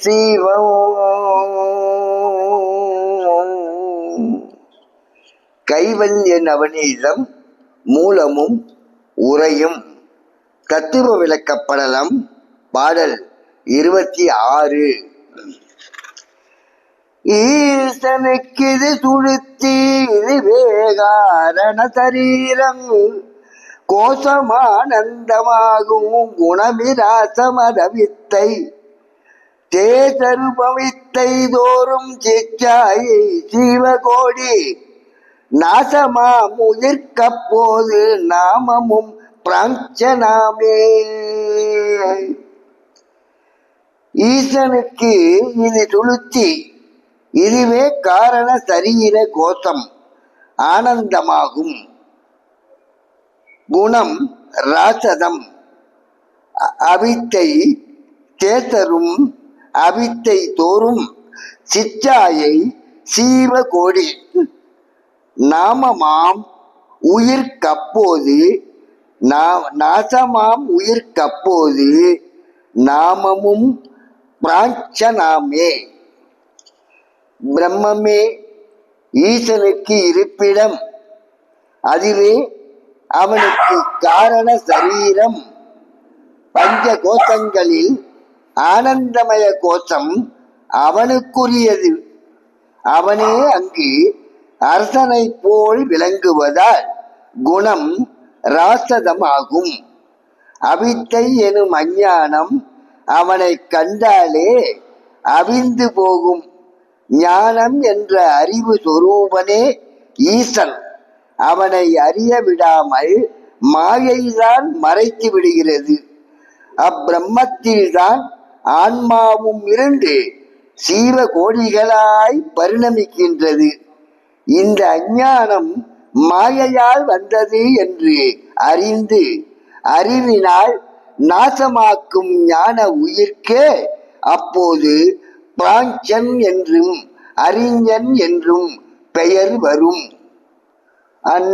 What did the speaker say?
சீவம். கைவல்ய நவநீதம் மூலமும் உரையும் தத்துவ விளக்கப்படலம் பாடல் இருபத்தி ஆறு. ஈசனுக்கிது துளுத்தி இது வேகாரண சரீரம். கோஷமானந்தமாகும் குணமிராசமத வித்தை தேசருபவித்தை தோறும் சிச்சாயை சிவகோடி நாசமா உயிர்க்க போது நாமமும் பிராஞ்சனாமே. ஈசனுக்கு இது துளுத்தி இதுவே காரண சரீர கோஷம் ஆனந்தமாகும். குணம் ராசதம் அவித்தை தேசரும் அவித்தை தோறும் சிச்சாயை சீவகோடி நாமமாம் உயிர் கப்போது நாசமாம் உயிர் கப்போது நாமமும் பிராஞ்சனாமே பிரம்மமே ஈசனுக்கு இருப்பிடம் அதுவே அவனுக்கு காரண சரீரம். பஞ்ச கோஷங்களில் ஆனந்தமய கோஷம் அவனுக்குரியது. அவனே அங்கு அரசனை போல் விளங்குவதால் குணம் ராசதமாகும் அவித்தை எனும் அஞ்ஞானம் அவனை கண்டாலே அவிந்து போகும். ஞானம் என்ற அறிவு சொரூபனே ஈசன். அவனை அறிய விடாமல் மாயைதான் மறைத்து விடுகிறது. அப்பிரம்மத்தில்தான் ஆன்மாவும் இருந்து சீவ கோடிகளாய் பரிணமிக்கின்றது. இந்த அஞ்ஞானம் மாயையால் வந்தது என்று அறிந்து அறிவினால் நாசமாக்கும் ஞான உயிர்க்கே அப்போது பிராஞ்சன் என்றும் அறிஞன் என்றும் பெயர் வரும். அந்